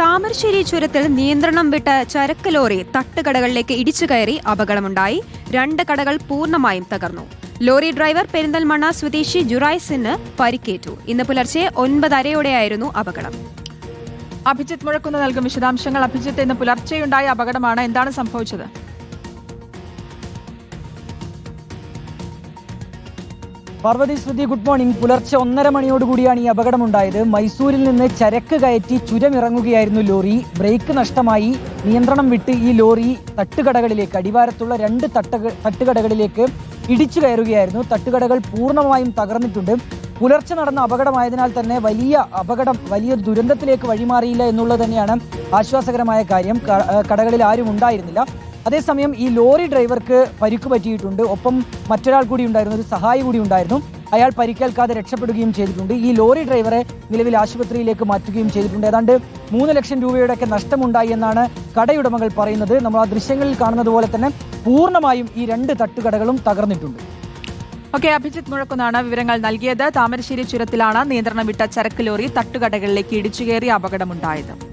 താമരശ്ശേരി ചുരത്തിൽ നിയന്ത്രണം വിട്ട ചരക്ക് ലോറി തട്ടുകടകളിലേക്ക് ഇടിച്ചു കയറി അപകടമുണ്ടായി. രണ്ട് കടകൾ പൂർണമായും തകർന്നു. ലോറി ഡ്രൈവർ പെരിന്തൽമണ്ണ സ്വദേശി ജുറൈസിന് പരിക്കേറ്റു. ഇന്ന് പുലർച്ചെ ഒൻപതരയോടെയായിരുന്നു അപകടം. അഭിജിത്ത് മുഴക്കുന്ന നൽകും വിശദാംശങ്ങൾ. അഭിജിത്ത് ഇന്ന് പുലർച്ചെയുണ്ടായ അപകടമാണ്. എന്താണ് സംഭവിച്ചത്? Parvathy Sruthi good morning. പുലർച്ചെ ഒന്നര മണിയോടുകൂടിയാണ് ഈ അപകടമുണ്ടായത്. മൈസൂരിൽ നിന്ന് ചരക്ക് കയറ്റി ചുരമിറങ്ങുകയായിരുന്നു ലോറി. ബ്രേക്ക് നഷ്ടമായി. നിയന്ത്രണം വിട്ട് ഈ ലോറി തട്ടുകടകളിലേക്ക് അടിവാരത്തുള്ള രണ്ട് തട്ട തട്ടുകടകളിലേക്ക് ഇടിച്ചു കയറുകയായിരുന്നു. തട്ടുകടകൾ പൂർണമായും തകർന്നിട്ടുണ്ട്. പുലർച്ചെ നടന്ന അപകടമായതിനാൽ തന്നെ വലിയ അപകടം വലിയ ദുരന്തത്തിലേക്ക് വഴിമാറിയില്ല എന്നുള്ളത് തന്നെയാണ് ആശ്വാസകരമായ കാര്യം. കടകളിൽ ആരും ഉണ്ടായിരുന്നില്ല. അതേസമയം ഈ ലോറി ഡ്രൈവർക്ക് പരിക്ക് പറ്റിയിട്ടുണ്ട്. ഒപ്പം മറ്റൊരാൾ കൂടി ഉണ്ടായിരുന്നു ഒരു സഹായി കൂടി ഉണ്ടായിരുന്നു. അയാൾ പരിക്കേൽക്കാതെ രക്ഷപ്പെടുകയും ചെയ്തിട്ടുണ്ട്. ഈ ലോറി ഡ്രൈവറെ നിലവിൽ ആശുപത്രിയിലേക്ക് മാറ്റുകയും ചെയ്തിട്ടുണ്ട്. ഏതാണ്ട് മൂന്ന് ലക്ഷം രൂപയുടെയൊക്കെ നഷ്ടമുണ്ടായി എന്നാണ് കടയുടമകൾ പറയുന്നത്. നമ്മൾ ആ ദൃശ്യങ്ങളിൽ കാണുന്നത് പോലെ തന്നെ പൂർണമായും ഈ രണ്ട് തട്ടുകടകളും തകർന്നിട്ടുണ്ട്. ഓക്കെ അഭിജിത്ത് മുഴക്കുന്നാണ് വിവരങ്ങൾ നൽകിയത്. താമരശ്ശേരി ചുരത്തിലാണ് നിയന്ത്രണം വിട്ട ചരക്ക് ലോറി തട്ടുകടകളിലേക്ക് ഇടിച്ചുകയറി അപകടമുണ്ടായത്.